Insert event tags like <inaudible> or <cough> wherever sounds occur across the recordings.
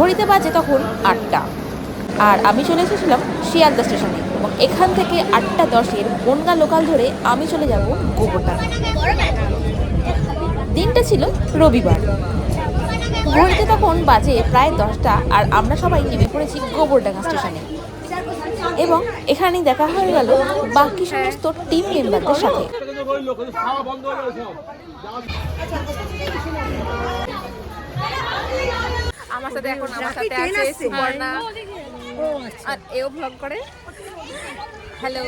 ঘড়িতে বাজে তখন আটটা। আর আমি চলে এসেছিলাম শিয়ালদা স্টেশনে এবং এখান থেকে আটটা দশের বনগা লোকাল ধরে আমি চলে যাব গোবরডাঙ্গা। দিনটা ছিল রবিবার। ঘড়িতে তখন বাজে প্রায় দশটা আর আমরা সবাই নেমে পড়েছি গোবরডাঙ্গা স্টেশনে। এবং এখানেই দেখা হয়ে গেল বাকি সমস্ত টিম মেম্বারদের সাথে। আমার সাথে এখন আমার সাথে আছে সুবর্ণা। আর এও ভ্লগ করে। হ্যালো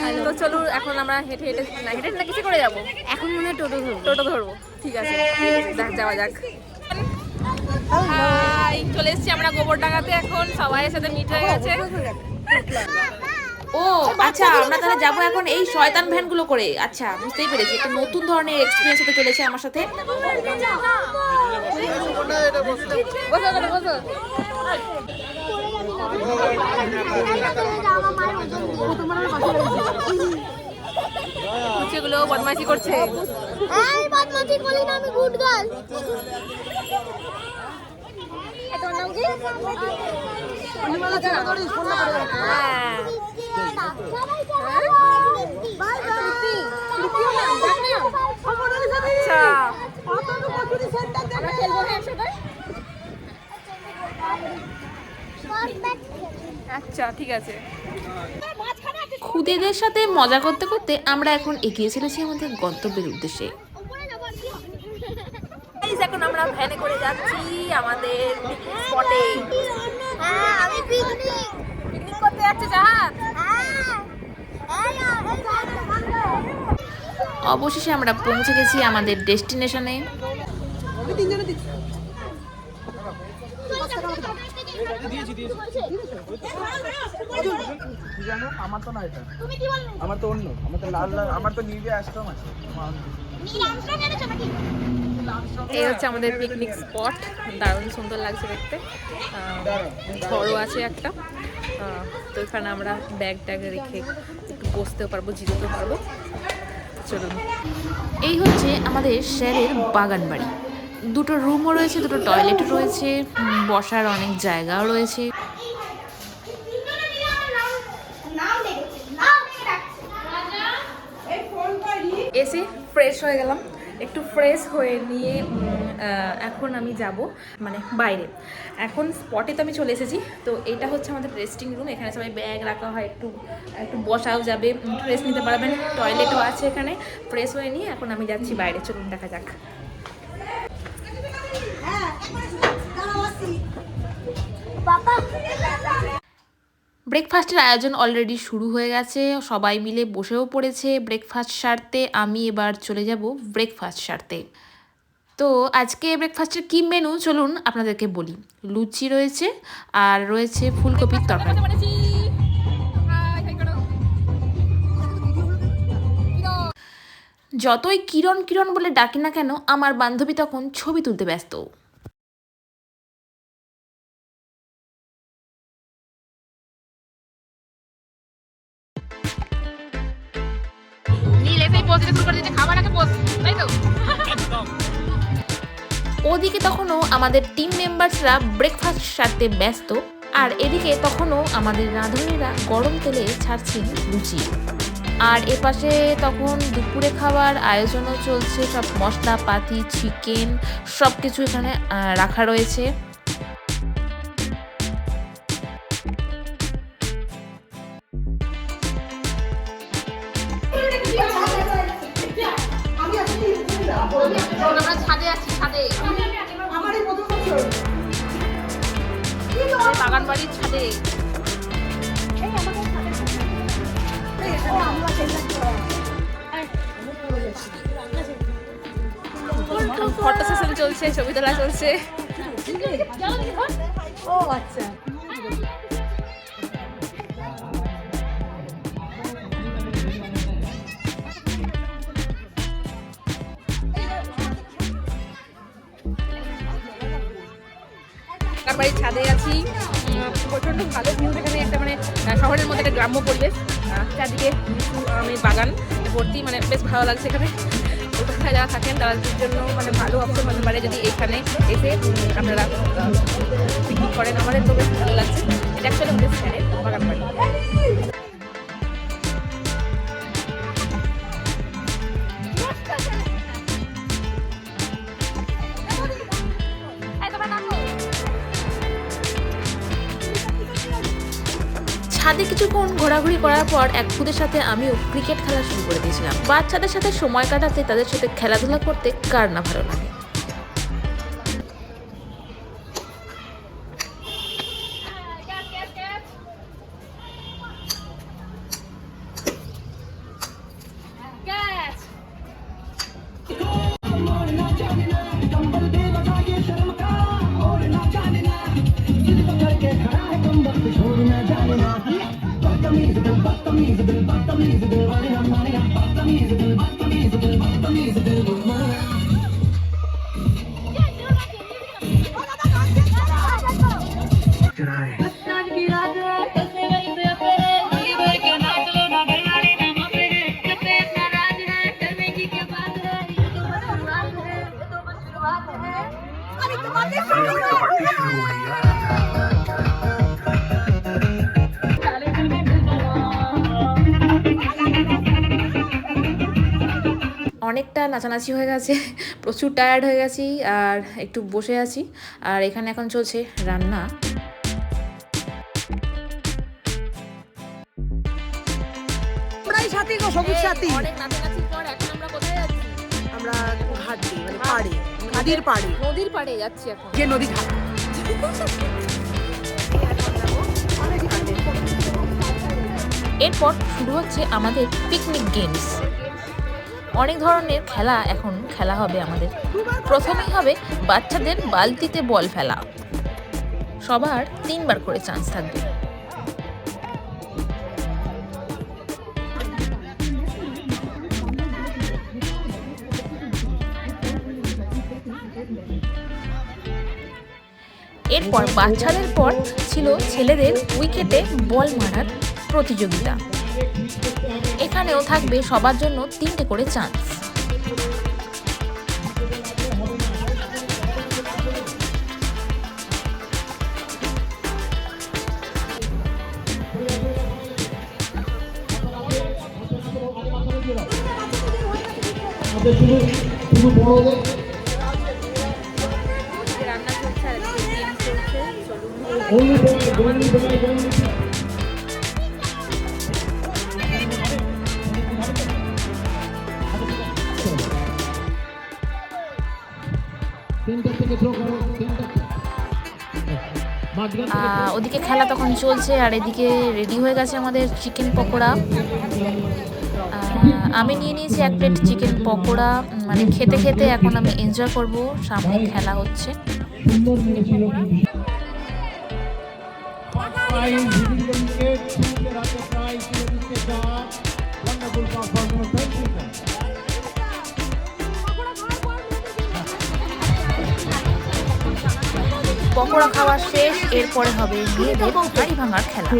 হ্যালো তো চলো এখন আমরা হেঁটে হেঁটে না হেঁটে না কিছু করে যাব। এখন মনে হয় টোটো ধরবো। টোটো ধরবো। ঠিক আছে। দেখ যাওয়া যাক। হাই চলে এসেছি আমরা গোবর গোবরডাঙ্গাতে এখন। সবাই সাথে মিট হয়ে গেছে। ও আচ্ছা আমরা তাহলে যাব এখন এই শয়তান ভ্যানগুলো করে। আচ্ছা বুঝতেই পেরেছি। একটা নতুন ধরনের এক্সপিরিয়েন্স হতে চলেছে আমার সাথে। বসো বদমাইশি করছে। এই বলি না আমি গুড গার্ল তোমার নাম কি হ্যাঁ বাই আচ্ছা আমরা খেলব না একসাথে আচ্ছা ঠিক আছে। খুদেদের সাথে মজা করতে করতে আমরা এখন এগিয়ে চলেছি আমাদের গন্তব্যের উদ্দেশ্যে। এখন আমরা ভ্যানে করে যাচ্ছি আমাদের স্পটে হ্যাঁ আমি পিকনিক পিকনিক করতে যাচ্ছে জাহাজ? হ্যাঁ অবশেষে আমরা পৌঁছে গেছি আমাদের ডেস্টিনেশনে। কি জানো আমার তো না এটা। তুমি কি বললে আমার তো অন্য। আমার তো লাল লাল আমার তো আছে। এনেছো নাকি? এই হচ্ছে আমাদের পিকনিক স্পট দারুণ সুন্দর লাগছে দেখতে। ঘরও আছে একটা। তো এখানে আমরা ব্যাগ ট্যাগ রেখে একটু বসতেও পারব জিরোতেও পারব। চলুন। এই হচ্ছে আমাদের স্যারের বাগান বাড়ি দুটো রুমও রয়েছে, দুটো টয়লেটও রয়েছে, বসার অনেক জায়গাও রয়েছে। এসে ফ্রেশ হয়ে গেলাম। একটু ফ্রেশ হয়ে নিয়ে এখন আমি যাব মানে বাইরে। এখন স্পটে তো আমি চলে এসেছি। তো এটা হচ্ছে আমাদের রেস্টিং রুম এখানে সবাই ব্যাগ রাখা হয়, একটু একটু বসাও যাবে ফ্রেশ নিতে পারবেন। টয়লেটও আছে এখানে। ফ্রেশ হয়ে নিয়ে এখন আমি যাচ্ছি বাইরে। চলুন দেখা যাক। ব্রেকফাস্টের আয়োজন অলরেডি শুরু হয়ে গেছে, সবাই মিলে বসেও পড়েছে, ব্রেকফাস্ট সারতে আমি এবার চলে যাব ব্রেকফাস্ট সারতে। তো আজকে ব্রেকফাস্টের কি মেনু চলুন আপনাদেরকে বলি। লুচি রয়েছে আর রয়েছে ফুলকপির তরকারি। যতই কিরণ কিরণ বলে ডাকি না কেন, আমার বান্ধবী তখন ছবি তুলতে ব্যস্ত। আমাদের টিম মেম্বার্সরা ব্রেকফাস্ট সারতে ব্যস্ত, আর এদিকে তখনও আমাদের রাঁধুনিরা গরম তেলে ছাড়ছেন লুচি। আর এপাশে তখন দুপুরে খাবার আয়োজনও চলছে, সব মশলাপাতি চিকেন সব কিছু এখানে রাখা রয়েছে। বাগান বাড়ির ছাদে। ফটো সেশন চলছে ছবি তোলা চলছে। বাগান বাড়ির ছাদে আছি। প্রচণ্ড ভালো ভিউ এখানে একটা মানে শহরের মধ্যে একটা গ্রাম্য পরিবেশ। চারদিকে আমি আমের বাগান, ভর্তি মানে বেশ ভালো লাগছে এখানে। কোথায় যারা থাকেন তাদের জন্য মানে ভালো অপশন হতে পারে যদি এখানে এসে আপনারা পিকনিক করেন। আমাদের তো বেশ ভালো লাগছে। এটা একটা বাগান বাড়ি ছাদে কিছুক্ষণ ঘোরাঘুরি করার পর এক খুদের সাথে আমিও ক্রিকেট খেলা শুরু করে দিয়েছিলাম। বাচ্চাদের সাথে সময় কাটাতে, তাদের সাথে খেলাধুলা করতে কার না ভালো লাগে? you. অনেকটা নাচানাচি হয়ে গেছে <laughs> প্রচুর টায়ার্ড হয়ে গেছি আর একটু বসে আছি। আর এখানে এখন চলছে রান্না। আমরাই সাথী গো সবুজ সাথী। অনেক নাচানাচির পর এখন আমরা কোথায় যাচ্ছি? আমরা ঘাট মানে পাড়ে নদীর পাড়ে। নদীর পাড়ে যাচ্ছি এখন। যে নদী ঘাট। এরপর শুরু হচ্ছে আমাদের পিকনিক গেমস অনেক ধরনের খেলা এখন খেলা হবে আমাদের। প্রথমেই হবে বাচ্চাদের বালতিতে বল ফেলা। সবার তিনবার করে চান্স থাকবে। এরপর বাচ্চাদের পর ছিল ছেলেদের উইকেটে বল মারার প্রতিযোগিতা। এখানেও থাকবে সবার জন্য তিনটে করে চান্স। রান্না চলছে আর গেম চলছে চলুন। ওদিকে খেলা তখন চলছে আর এদিকে রেডি হয়ে গেছে আমাদের চিকেন পকোড়া। আমি নিয়ে নিয়েছি এক প্লেট চিকেন পকোড়া। মানে খেতে খেতে এখন আমি এনজয় করব। সামনে খেলা হচ্ছে. Wonderful performance. Thank you, pakora খাওয়া শেষ, এরপরে হবে মেয়েদের ভাঙার খেলা।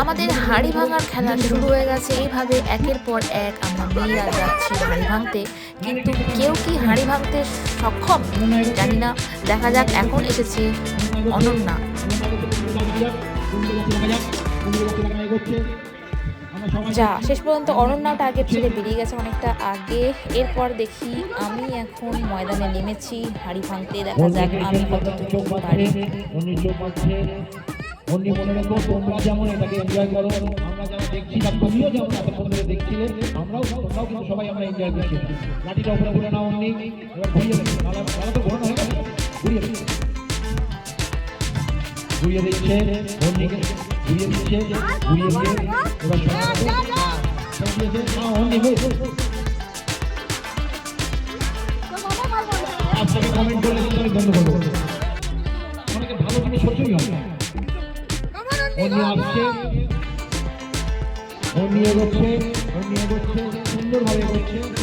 আমাদের হাড়ি ভাঙার খেলা শুরু হয়ে গেছে। এইভাবে একের পর এক আমরা মেয়েরা যাচ্ছি হাড়ি ভাঙতে। কিন্তু কেউ কি হাড়ি ভাঙতে সক্ষম? জানি না। দেখা যাক, এখন এসেছে অনন্যা। যা শেষ পর্যন্ত অনন্যা টার্গেট ছেড়ে বেরিয়ে গেছে অনেকটা আগে। এরপর দেখি আমি এখন ময়দানে নেমেছি হাড়ি ভাঙতে দেখা যাক আমি কতটুকু পারি। অন্য চোখ আছে অন্য মনে রেখো তোমরা যেমন এটাকে এনজয় করো আমরা যারা দেখছি বা তুমিও যেমন এতক্ষণ ধরে দেখছিলে আমরাও তোমরাও কিন্তু সবাই আমরা এনজয় করছি। লাঠিটা উপরে ঘুরে নাও অন্য এবার ঘুরিয়ে দেবে তাহলে তাহলে তো ঘোরানো হয়ে গেছে ঘুরিয়ে ঘুরিয়ে দিচ্ছে অন্যকে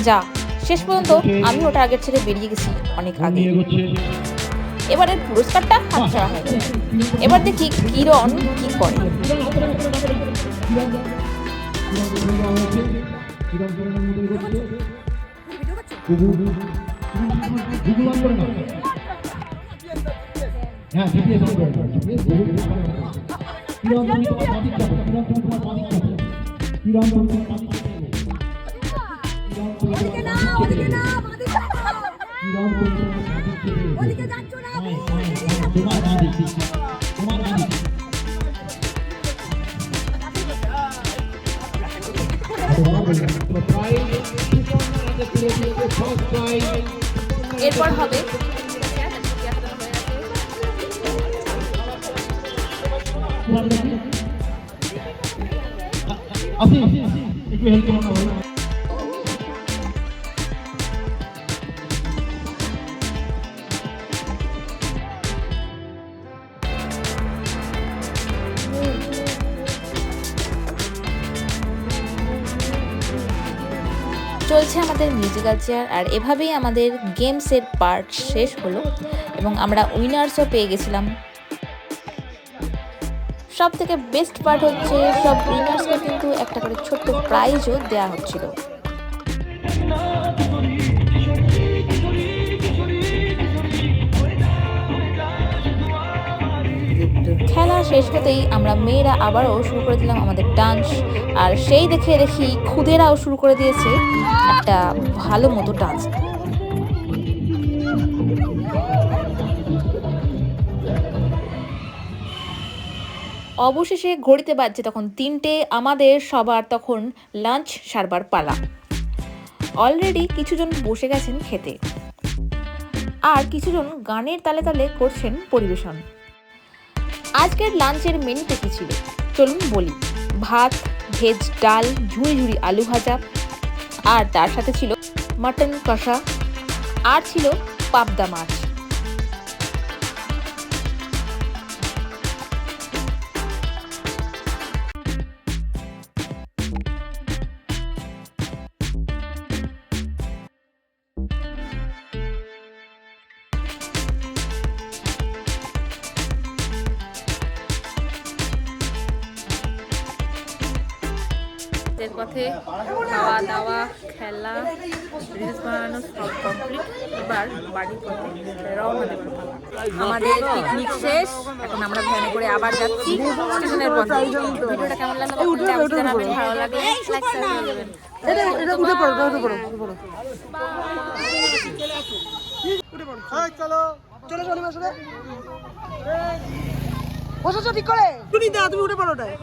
যা শেষ পর্যন্ত আমি ওটা আগের ছেড়ে বেরিয়ে গেছি অনেক আগে। এবারের পুরস্কারটা হাতছাড়া হয়ে গেল এবার দেখি কিরণ কি করে। কিরণ তুমি তোমার কিরণ তুমি তোমার কিরণ তুমি তোমার ওদিকে যাচ্ছ এরপর হবে আসি একটু হেল্প করো চলছে আমাদের মিউজিক্যাল চেয়ার আর এভাবেই আমাদের গেমসের পার্ট শেষ হলো, এবং আমরা উইনার্সও পেয়ে গেছিলাম। সব থেকে বেস্ট পার্ট হচ্ছে, সব উইনার্সকে কিন্তু একটা করে ছোট্ট প্রাইজও দেওয়া হচ্ছিল। শেষ হতেই আমরা মেয়েরা আবারও শুরু করে দিলাম আমাদের ডান্স। আর সেই দেখে দেখি খুদেরাও শুরু করে দিয়েছে একটা ভালো মতো ডান্স। অবশেষে ঘড়িতে বাজছে তখন তিনটে, আমাদের সবার তখন লাঞ্চ সারবার পালা। অলরেডি কিছুজন বসে গেছেন খেতে। আর কিছুজন গানের তালে তালে করছেন পরিবেশন। আজকের লাঞ্চের মেনুতে কী ছিল? চলুন বলি। ভাত, ভেজ ডাল ঝুড়ি ঝুড়ি আলু ভাজা, আর তার সাথে ছিল মাটন কষা, আর ছিল পাবদা মাছ। পথে খাওয়া দাওয়া খেলা রিলস বানানো সব কমপ্লিট এবার বাড়ির পথে রওনা দেব। আমাদের পিকনিক শেষ। এখন আমরা ভ্যানে করে আবার যাচ্ছি স্টেশনের পথে। ভিডিওটা কেমন লাগল কমেন্টে অবশ্যই জানাবেন। ভালো লাগলে লাইক শেয়ার করে দেবেন এটা এটা উঠে পড়ো উঠে পড়ো উঠে পড়ো। এই চলো চলো চলো আসলে বসেছো ঠিক করে? তুমি দা তুমি উঠে পড়ো ওটায়।